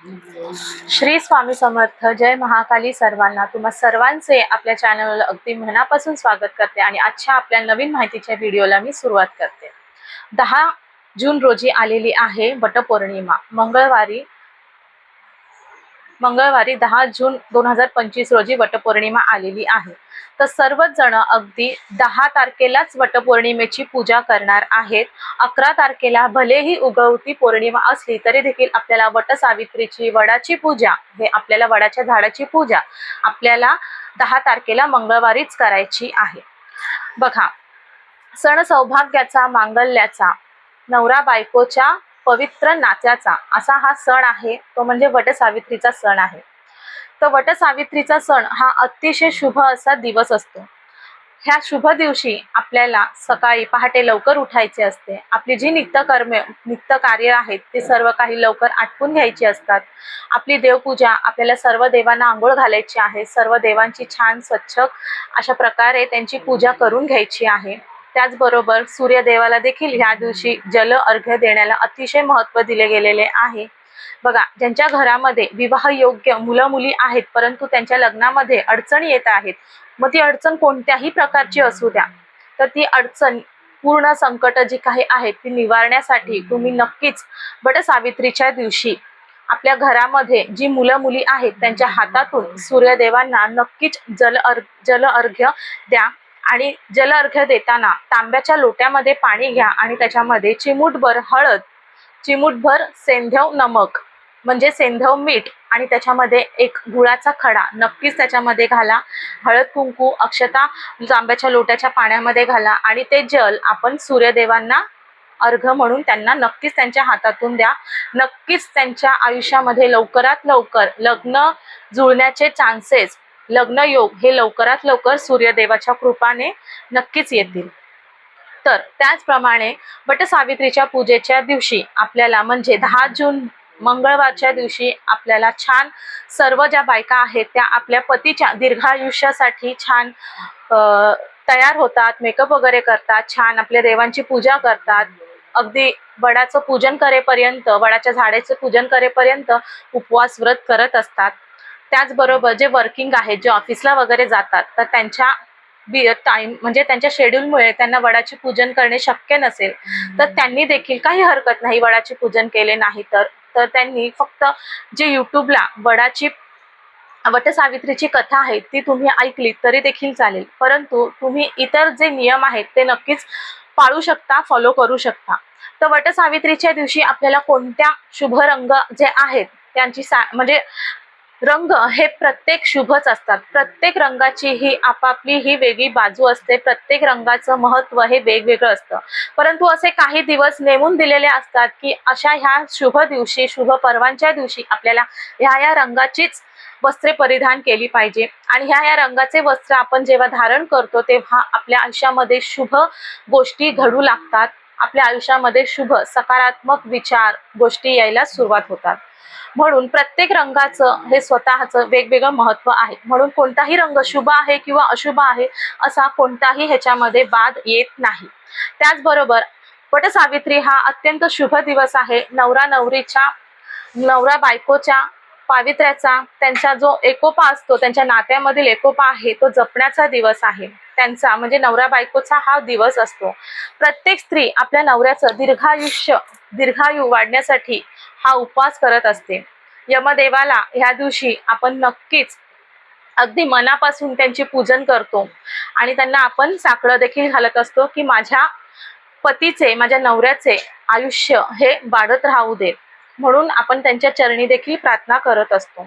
श्री स्वामी समर्थ जय महाकाली सर्वांना. तुम्हा सर्वांचे आपल्या चॅनलला अगदी मनापासून स्वागत करते आणि आजच्या आपल्या नवीन माहितीच्या व्हिडिओला मी सुरुवात करते. दहा जून रोजी आलेली आहे वटपौर्णिमा. मंगळवारी मंगळवारी दहा जून दोन हजार पंचवीस रोजी वटपौर्णिमा आलेली आहे. तर सर्वच जण अगदी दहा तारखेलाच वटपौर्णिमेची पूजा करणार आहेत. अकरा तारखेला भलेही उगवती पौर्णिमा असली तरी देखील आपल्याला वटसावित्रीची वडाची पूजा हे आपल्याला वडाच्या झाडाची पूजा आपल्याला दहा तारखेला मंगळवारीच करायची आहे. बघा सण सौभाग्याचा मांगल्याचा नवरा बायकोच्या पवित्र नात्याचा असा हा सण आहे तो म्हणजे वटसावित्रीचा सण आहे. तर वटसावित्रीचा सण हा अतिशय शुभ असा दिवस असतो. ह्या शुभ दिवशी आपल्याला सकाळी पहाटे लवकर उठायचे असते. आपली जी नित्यकर्मे नित्य कार्य आहेत ते सर्व काही लवकर आटपून घ्यायची असतात. आपली देवपूजा आपल्याला सर्व देवांना आंघोळ घालायची आहे. सर्व देवांची छान स्वच्छ अशा प्रकारे त्यांची पूजा करून घ्यायची आहे. त्याचबरोबर सूर्यदेवाला देखील ह्या दिवशी जल अर्घ्य देण्याला अतिशय महत्त्व दिले गेलेले आहे. बघा ज्यांच्या घरामध्ये विवाह योग्य मुलं मुली आहेत परंतु त्यांच्या लग्नामध्ये अडचणी येत आहेत मग ती अडचण कोणत्याही प्रकारची असू द्या. तर ती अडचण पूर्ण संकट जी काही आहेत ती निवारण्यासाठी तुम्ही नक्कीच बट सावित्रीच्या दिवशी आपल्या घरामध्ये जी मुलं मुली आहेत त्यांच्या हातातून सूर्यदेवांना नक्कीच जल अर्घ जल अर्घ्य द्या. आणि जल अर्घ्य देताना तांब्याच्या लोट्यामध्ये पाणी घ्या आणि त्याच्यामध्ये चिमूटभर हळद चिमूटभर सेंधव नमक म्हणजे सेंधव मीठ आणि त्याच्यामध्ये एक गुळाचा खडा. नक्कीच त्याच्यामध्ये घाला. हळद कुंकू अक्षता तांब्याच्या लोट्याच्या पाण्यामध्ये घाला आणि ते जल आपण सूर्यदेवांना अर्घ म्हणून त्यांना नक्कीच त्यांच्या हातातून द्या. नक्कीच त्यांच्या आयुष्यामध्ये लवकरात लवकर लग्न जुळण्याचे चान्सेस लग्न योग हे लवकरात लवकर सूर्यदेवाच्या कृपाने नक्कीच येतील. तर त्याचप्रमाणे वटसावित्रीच्या पूजेच्या दिवशी आपल्याला म्हणजे दहा जून मंगळवारच्या दिवशी आपल्याला छान सर्व ज्या बायका आहेत त्या आपल्या पतीच्या दीर्घायुष्यासाठी छान तयार होतात मेकअप वगैरे करतात छान आपल्या देवांची पूजा करतात. अगदी वडाचं पूजन करेपर्यंत वडाच्या झाडाचं पूजन करेपर्यंत उपवास व्रत करत असतात. त्याचबरोबर जे वर्किंग आहेत जे ऑफिसला वगैरे जातात तर त्यांच्या बी टाईम म्हणजे त्यांच्या शेड्यूलमुळे त्यांना वडाचे पूजन करणे शक्य नसेल तर त्यांनी देखील काही हरकत नाही वडाचे पूजन केले नाही तर. तर त्यांनी फक्त जे यूट्यूबला वडाची वटसावित्रीची कथा आहे ती तुम्ही ऐकली तरी देखील चालेल. परंतु तुम्ही इतर जे नियम आहेत ते नक्कीच पाळू शकता फॉलो करू शकता. तर वटसावित्रीच्या दिवशी आपल्याला कोणत्या शुभ रंग जे आहेत त्यांची सा म्हणजे रंग हे प्रत्येक शुभच असतात. प्रत्येक रंगाची ही आपापली ही वेगळी बाजू असते. प्रत्येक रंगाचं महत्त्व हे वेगवेगळं असतं. परंतु असे काही दिवस नेमून दिलेले असतात की अशा ह्या शुभ दिवशी शुभ पर्वांच्या दिवशी आपल्याला ह्या या रंगाचीच वस्त्रे परिधान केली पाहिजे. आणि ह्या या रंगाचे वस्त्र आपण जेव्हा धारण करतो तेव्हा आपल्या आयुष्यामध्ये शुभ गोष्टी घडू लागतात. आपल्या आयुष्यामध्ये शुभ सकारात्मक विचार गोष्टी यायला सुरुवात होतात. म्हणून प्रत्येक रंगाचं हे स्वतःचं वेगवेगळं महत्त्व आहे. म्हणून कोणताही रंग शुभ आहे किंवा अशुभ आहे असा कोणताही ह्याच्यामध्ये बाद येत नाही. त्याचबरोबर वटसावित्री हा अत्यंत शुभ दिवस आहे. नवरा नवरीच्या नवरा बायकोच्या पावित्र्याचा त्यांचा जो एकोपा असतो त्यांच्या नात्यामधील एकोपा आहे तो जपण्याचा दिवस आहे. त्यांचा म्हणजे नवरा बायकोचा हा दिवस असतो. प्रत्येक स्त्री आपल्या नवऱ्याचं दीर्घायुष्य दीर्घायू वाढण्यासाठी हा उपवास करत असते. यमदेवाला ह्या दिवशी आपण नक्कीच अगदी मनापासून त्यांची पूजन करतो. आणि त्यांना आपण साकडं देखील घालत असतो की माझ्या पतीचे माझ्या नवऱ्याचे आयुष्य हे वाढत राहू दे. म्हणून आपण त्यांच्या चरणी देखील प्रार्थना करत असतो.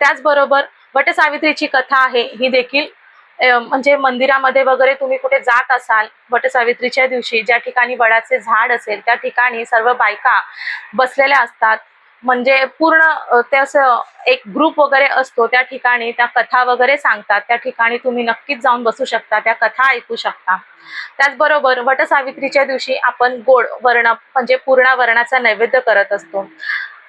त्याचबरोबर वटसावित्रीची कथा आहे ही देखील म्हणजे मंदिरामध्ये वगैरे तुम्ही कुठे जात असाल वटसावित्रीच्या दिवशी ज्या ठिकाणी वडाचे झाड असेल त्या ठिकाणी सर्व बायका बसलेल्या असतात. म्हणजे पूर्ण ते असं एक ग्रुप वगैरे असतो त्या ठिकाणी त्या कथा वगैरे सांगतात. त्या ठिकाणी तुम्ही नक्कीच जाऊन बसू शकता त्या कथा ऐकू शकता. त्याचबरोबर वटसावित्रीच्या दिवशी आपण गोड वर्ण म्हणजे पूर्ण वर्णाचा नैवेद्य करत असतो.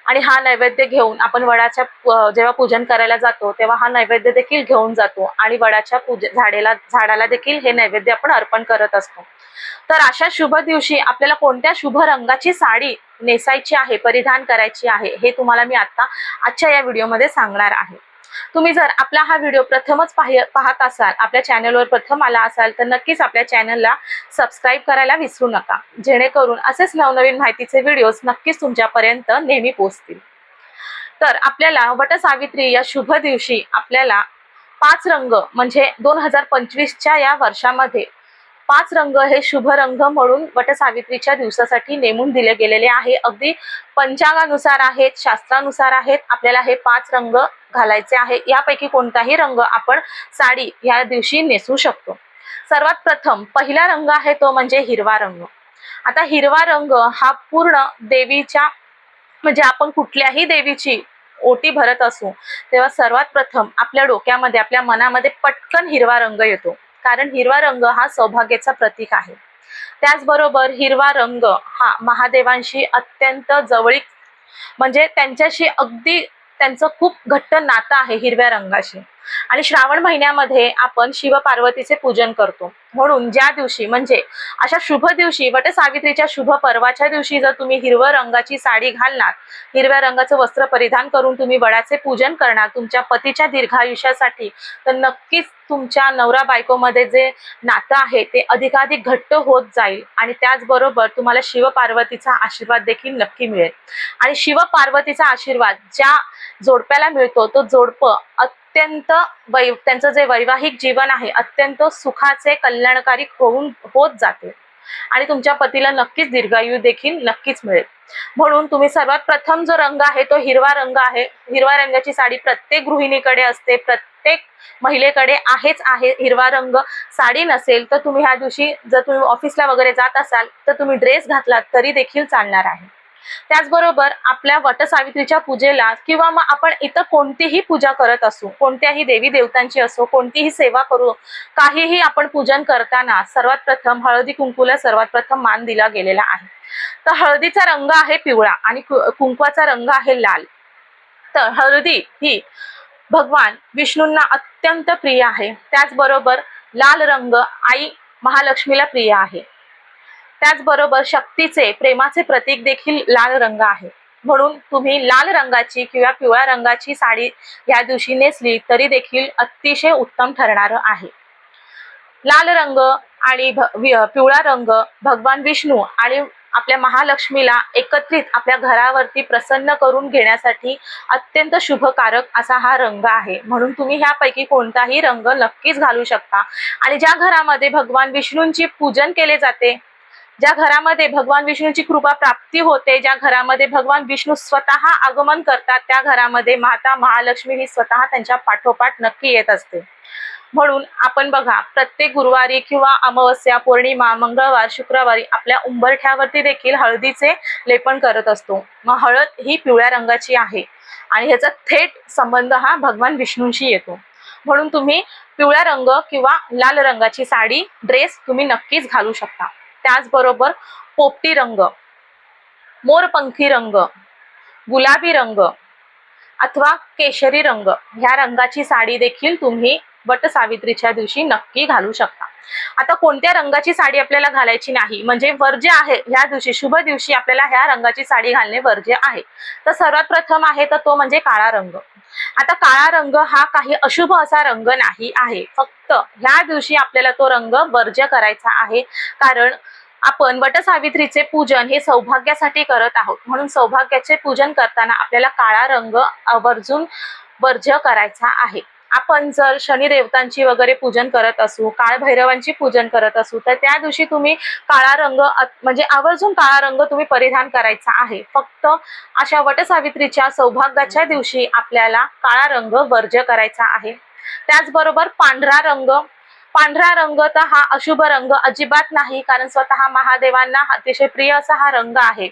आणि हा नैवेद्य घेऊन आपण वडाच्या जेव्हा पूजन करायला जातो तेव्हा हा नैवेद्य देखील घेऊन जातो आणि वडाच्या पूज झाडेला झाडाला देखील हे नैवेद्य आपण अर्पण करत असतो. तर अशा शुभ दिवशी आपल्याला कोणत्या शुभ रंगाची साडी नेसायची आहे परिधान करायची आहे हे तुम्हाला मी आता आजच्या या व्हिडिओमध्ये सांगणार आहे. तुम्ही जर आपला हा व्हिडिओ प्रथमच पाहत असाल आपल्या चॅनलवर प्रथम आला असाल तर नक्कीच आपल्या चॅनलला सबस्क्राईब करायला विसरू नका. जेणेकरून असेच नवनवीन माहितीचे व्हिडिओज नक्कीच तुमच्यापर्यंत नेहमी पोहोचतील. तर आपल्याला वटसावित्री या शुभ दिवशी आपल्याला पाच रंग म्हणजे दोन हजार पंचवीसच्या या वर्षामध्ये पाच रंग हे शुभ रंग म्हणून वटसावित्रीच्या दिवसासाठी नेमून दिले गेलेले आहे. अगदी पंचांगानुसार आहेत शास्त्रानुसार आहेत. आपल्याला हे पाच रंग घालायचे आहे. यापैकी कोणताही रंग आपण साडी या दिवशी नेसू शकतो. सर्वात प्रथम पहिला रंग आहे तो म्हणजे हिरवा रंग. आता हिरवा रंग हा पूर्ण देवीच्या म्हणजे आपण कुठल्याही देवीची ओटी भरत असू तेव्हा सर्वात प्रथम आपल्या डोक्यामध्ये आपल्या मनामध्ये पटकन हिरवा रंग येतो. कारण हिरवा रंग हा सौभाग्याचा प्रतीक आहे. त्याचबरोबर हिरवा रंग हा महादेवांशी अत्यंत जवळीक म्हणजे त्यांच्याशी अगदी त्यांचं खूप घट्ट नातं आहे हिरव्या रंगाशी. आणि श्रावण महिन्यामध्ये आपण शिव पार्वतीचे पूजन करतो. म्हणून ज्या दिवशी म्हणजे अशा शुभ दिवशी वटसावित्रीच्या शुभ पर्वाच्या दिवशी जर तुम्ही हिरव्या रंगाची साडी घालणार हिरव्या रंगाचं वस्त्र परिधान करून तुम्ही वडाचे पूजन करणार तुमच्या पतीच्या दीर्घायुष्यासाठी तर नक्कीच तुमच्या नवरा बायकोमध्ये जे नातं आहे ते अधिकाधिक घट्ट होत जाईल. आणि त्याचबरोबर तुम्हाला शिव पार्वतीचा आशीर्वाद देखील नक्की मिळेल. आणि शिव पार्वतीचा आशीर्वाद ज्या जोडप्याला मिळतो तो जोडपं अत्यंत वै त्यांचं जे वैवाहिक जीवन आहे अत्यंत सुखाचे कल्याणकारी होऊन होत जाते. आणि तुमच्या पतीला नक्कीच दीर्घायू देखील नक्कीच मिळेल. म्हणून तुम्ही सर्वात प्रथम जो रंग आहे तो हिरवा रंग आहे. हिरवा रंगाची साडी प्रत्येक गृहिणीकडे असते प्रत्येक महिलेकडे आहेच आहे हिरवा रंग. साडी नसेल तर तुम्ही ह्या दिवशी जर तुम्ही ऑफिसला वगैरे जात असाल तर तुम्ही ड्रेस घातलात तरी देखील चालणार आहे. त्याचबरोबर आपल्या वटसावित्रीच्या पूजेला किंवा मग आपण इतर कोणतीही पूजा करत असू कोणत्याही देवी देवतांची असो कोणतीही सेवा करू काहीही आपण पूजन करताना सर्वात प्रथम हळदी कुंकूला सर्वात प्रथम मान दिला गेलेला आहे. तर हळदीचा रंग आहे पिवळा आणि कुंकवाचा रंग आहे लाल. तर हळदी ही भगवान विष्णूंना अत्यंत प्रिय आहे. त्याचबरोबर लाल रंग आई महालक्ष्मीला प्रिय आहे. त्याचबरोबर शक्तीचे प्रेमाचे प्रतीक देखील लाल रंग आहे. म्हणून तुम्ही लाल रंगाची किंवा पिवळ्या रंगाची साडी या दिवशी नेसली तरी देखील अतिशय उत्तम ठरणार आहे. लाल रंग आणि पिवळा रंग भगवान विष्णू आणि आपल्या महालक्ष्मीला एकत्रित आपल्या घरावरती प्रसन्न करून घेण्यासाठी अत्यंत शुभकारक असा हा रंग आहे. म्हणून तुम्ही ह्यापैकी कोणताही रंग नक्कीच घालू शकता. आणि ज्या घरामध्ये भगवान विष्णूंची पूजन केले जाते ज्या घरामध्ये भगवान विष्णूची कृपा प्राप्ती होते ज्या घरामध्ये भगवान विष्णू स्वतः आगमन करतात त्या घरामध्ये माता महालक्ष्मी ही स्वतः त्यांच्या पाठोपाठ नक्की येत असते. म्हणून आपण बघा प्रत्येक गुरुवारी किंवा अमावस्या पौर्णिमा मंगळवार शुक्रवारी आपल्या उंबरठ्यावरती देखील हळदीचे लेपन करत असतो. मग हळद ही पिवळ्या रंगाची आहे आणि ह्याचा थेट संबंध हा भगवान विष्णूंशी येतो. म्हणून तुम्ही पिवळ्या रंग किंवा लाल रंगाची साडी ड्रेस तुम्ही नक्कीच घालू शकता. त्याचबरोबर पोपटी रंग मोरपंखी रंग गुलाबी रंग अथवा केशरी रंग ह्या रंगाची साडी देखील तुम्ही वट सावित्रीच्या दिवशी नक्की घालू शकता. आता कोणत्या रंगाची साडी आपल्याला घालायची नाही? म्हणजे वर्ज्य आहे ह्या दिवशी शुभ दिवशी आपल्याला ह्या रंगाची साडी घालणे वर्ज्य आहे. तर सर्वात प्रथम आहे तर तो म्हणजे काळा रंग. आता काळा रंग हा काही अशुभ असा रंग नाही आहे. फक्त ह्या दिवशी आपल्याला तो रंग वर्ज्य करायचा आहे. कारण आपण वटसावित्रीचे पूजन हे सौभाग्यासाठी करत आहोत. म्हणून सौभाग्याचे पूजन करताना आपल्याला काळा रंग आवर्जून वर्ज्य करायचा आहे. आपण जर शनिदेवतांची वगैरे पूजन करत असू काळभैरवांची पूजन करत असू तर त्या दिवशी तुम्ही काळा रंग म्हणजे आवर्जून काळा रंग तुम्ही परिधान करायचा आहे. फक्त अशा वटसावित्रीच्या सौभाग्याच्या दिवशी आपल्याला काळा रंग वर्ज्य करायचा आहे. त्याचबरोबर पांढरा रंग पांढरा रंग तर हा अशुभ रंग अजिबात नाही कारण स्वतः महादेवांना अतिशय प्रिय असा हा रंग आहे.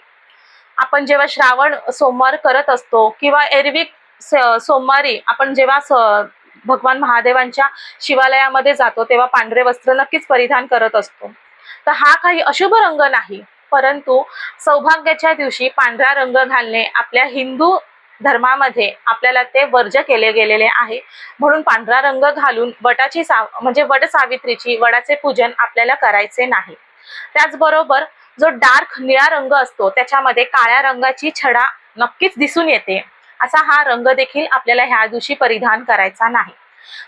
आपण जेव्हा श्रावण सोमवार करत असतो किंवा एरवी स- सोमवारी आपण जेव्हा स- भगवान महादेवांच्या शिवालयामध्ये जातो तेव्हा पांढरे वस्त्र नक्कीच परिधान करत असतो. तर हा काही अशुभ रंग नाही परंतु सौभाग्याच्या दिवशी पांढरा रंग घालणे आपल्या हिंदू धर्मामध्ये आपल्याला ते वर्ज केले गेलेले आहे. म्हणून पांढरा रंग घालून वटाची साव म्हणजे वट सावित्रीची वडाचे पूजन आपल्याला करायचे नाही. त्याचबरोबर जो डार्क निळा रंग असतो त्याच्यामध्ये काळ्या रंगाची छडा नक्कीच दिसून येते. असा हा रंग देखील आपल्याला ह्या दिवशी परिधान करायचा नाही.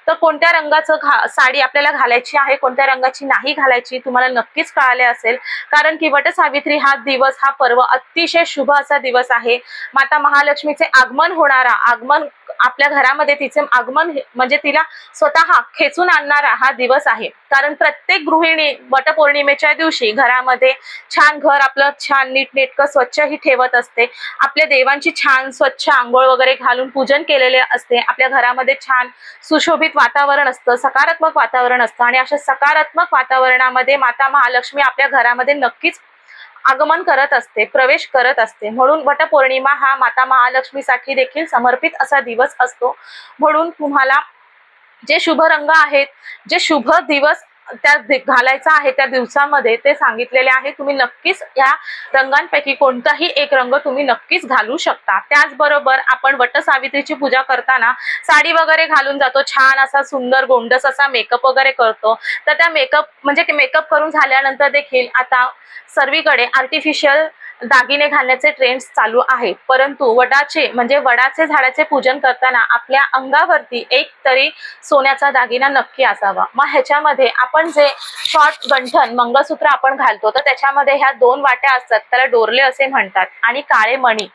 तर कोणत्या रंगाचं घा साडी आपल्याला घालायची आहे कोणत्या रंगाची नाही घालायची तुम्हाला नक्कीच कळाले असेल. कारण की वटसावित्री हा दिवस हा पर्व अतिशय शुभ असा दिवस आहे. माता महालक्ष्मीचे आगमन होणारा आगमन आपल्या घरामध्ये तिचे आगमन म्हणजे तिला स्वतः खेचून आणणारा हा दिवस आहे. कारण प्रत्येक गृहिणी वटपौर्णिमेच्या दिवशी घरामध्ये छान घर आपलं छान नीटनेटकं स्वच्छही ठेवत असते. आपल्या देवांची छान स्वच्छ आंघोळ वगैरे घालून पूजन केलेले असते. आपल्या घरामध्ये छान सुशोभित वातावरण असतं सकारात्मक वातावरण असतं आणि अशा सकारात्मक वातावरणामध्ये माता महालक्ष्मी आपल्या घरामध्ये नक्कीच आगमन करत असते प्रवेश करत असते. म्हणून वटपौर्णिमा हा माता महालक्ष्मीसाठी देखील समर्पित असा दिवस असतो. म्हणून तुम्हाला जे शुभ रंग आहेत जे शुभ दिवस त्या घालायचा आहे त्या दिवसामध्ये ते सांगितलेले आहे तुम्ही नक्कीच या रंगांपैकी कोणताही एक रंग तुम्ही नक्कीच घालू शकता. त्याचबरोबर आपण वटसावित्रीची पूजा करताना साडी वगैरे घालून जातो छान असा सुंदर गोंडस असा मेकअप वगैरे करतो. तर त्या मेकअप म्हणजे मेकअप करून झाल्यानंतर देखील आता सर्वीकडे आर्टिफिशियल दागिने घालण्याचे ट्रेंड्स चालू आहे परंतु वडाचे म्हणजे वडाचे झाडाचे पूजन करताना आपल्या अंगावरती एक तरी सोन्याचा दागिना नक्की असावा. मग ह्याच्यामध्ये आपण जे शॉर्ट गंठन मंगळसूत्र आपण घालतो तर त्याच्यामध्ये ह्या दोन वाट्या असतात. त्याला डोरले असे म्हणतात आणि काळे मणी.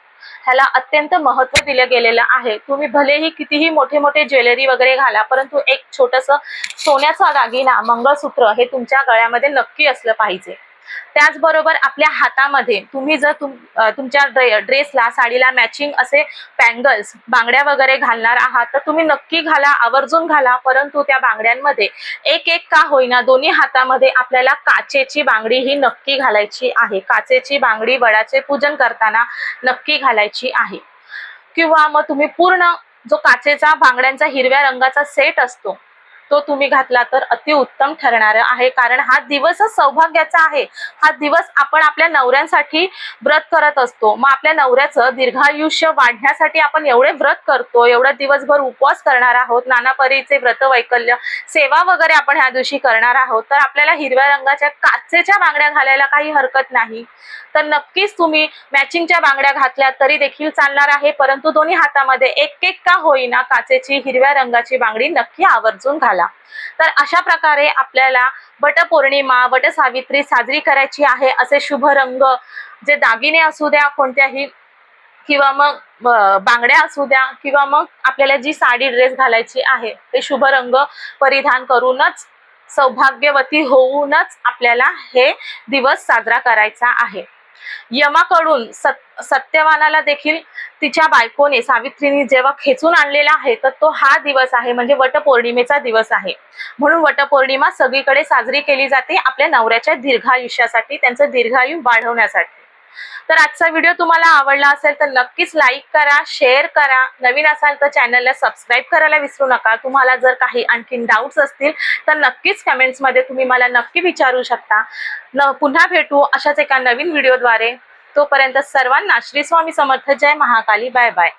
ह्याला अत्यंत महत्त्व दिलं गेलेलं आहे. तुम्ही भलेही कितीही मोठे मोठे ज्वेलरी वगैरे घाला परंतु एक छोटस सोन्याचा दागिना मंगळसूत्र हे तुमच्या गळ्यामध्ये नक्की असलं पाहिजे. त्याचबरोबर आपल्या हातामध्ये तुम्ही जर तुम तुमच्या ड्रे ड्रेसला साडीला मॅचिंग असे पँगल्स बांगड्या वगैरे घालणार आहात तर तुम्ही नक्की घाला आवर्जून घाला परंतु त्या बांगड्यांमध्ये एक एक का होईना दोन्ही हातामध्ये आपल्याला काचेची बांगडी ही नक्की घालायची आहे. काचेची बांगडी वडाचे पूजन करताना नक्की घालायची आहे. किंवा मग तुम्ही पूर्ण जो काचेचा बांगड्यांचा हिरव्या रंगाचा सेट असतो तो तुम्ही घातला तर अतिउत्तम ठरणार आहे. कारण हा दिवसच सौभाग्याचा आहे. हा दिवस आपण आपल्या नवऱ्यांसाठी व्रत करत असतो. मग आपल्या नवऱ्याचं दीर्घायुष्य वाढण्यासाठी आपण एवढे व्रत करतो. एवढा दिवसभर उपवास करणार आहोत. नानापरीचे व्रत वैकल्य सेवा वगैरे आपण ह्या दिवशी करणार आहोत. तर आपल्याला हिरव्या रंगाच्या काचेच्या बांगड्या घालायला काही हरकत नाही. तर नक्कीच तुम्ही मॅचिंगच्या बांगड्या घातल्या तरी देखील चालणार आहे. परंतु दोन्ही हातामध्ये एक एक का होईना काचेची हिरव्या रंगाची बांगडी नक्की आवर्जून घाला. तर अशा प्रकारे आपल्याला वटपौर्णिमा वटसावित्री साजरी करायची आहे असे शुभ रंग जे दागिने असू द्या कोणत्याही किंवा मग बांगड्या असू द्या किंवा मग आपल्याला जी साडी ड्रेस घालायची आहे ते शुभ रंग परिधान करूनच सौभाग्यवती होऊनच आपल्याला हे दिवस साजरा करायचा आहे. यमाकडून सत सत्यवानाला देखील तिच्या बायकोने सावित्रीने जेव्हा खेचून आणलेला आहे तर तो हा दिवस आहे म्हणजे वटपौर्णिमेचा दिवस आहे. म्हणून वटपौर्णिमा सगळीकडे साजरी केली जाते आपल्या नवऱ्याच्या दीर्घायुष्यासाठी त्यांचं दीर्घायु वाढवण्यासाठी. तर आजचा व्हिडिओ तुम्हाला आवडला असेल तर नक्कीच लाईक करा शेअर करा. नवीन असाल तर चॅनलला सबस्क्राईब करायला विसरू नका. तुम्हाला जर काही आणखीन डाऊट्स असतील तर नक्कीच कमेंट्समध्ये तुम्ही मला नक्की विचारू शकता. न पुन्हा भेटू अशाच एका नवीन व्हिडिओद्वारे तोपर्यंत सर्वांना श्री स्वामी समर्थ. जय महाकाली. Bye bye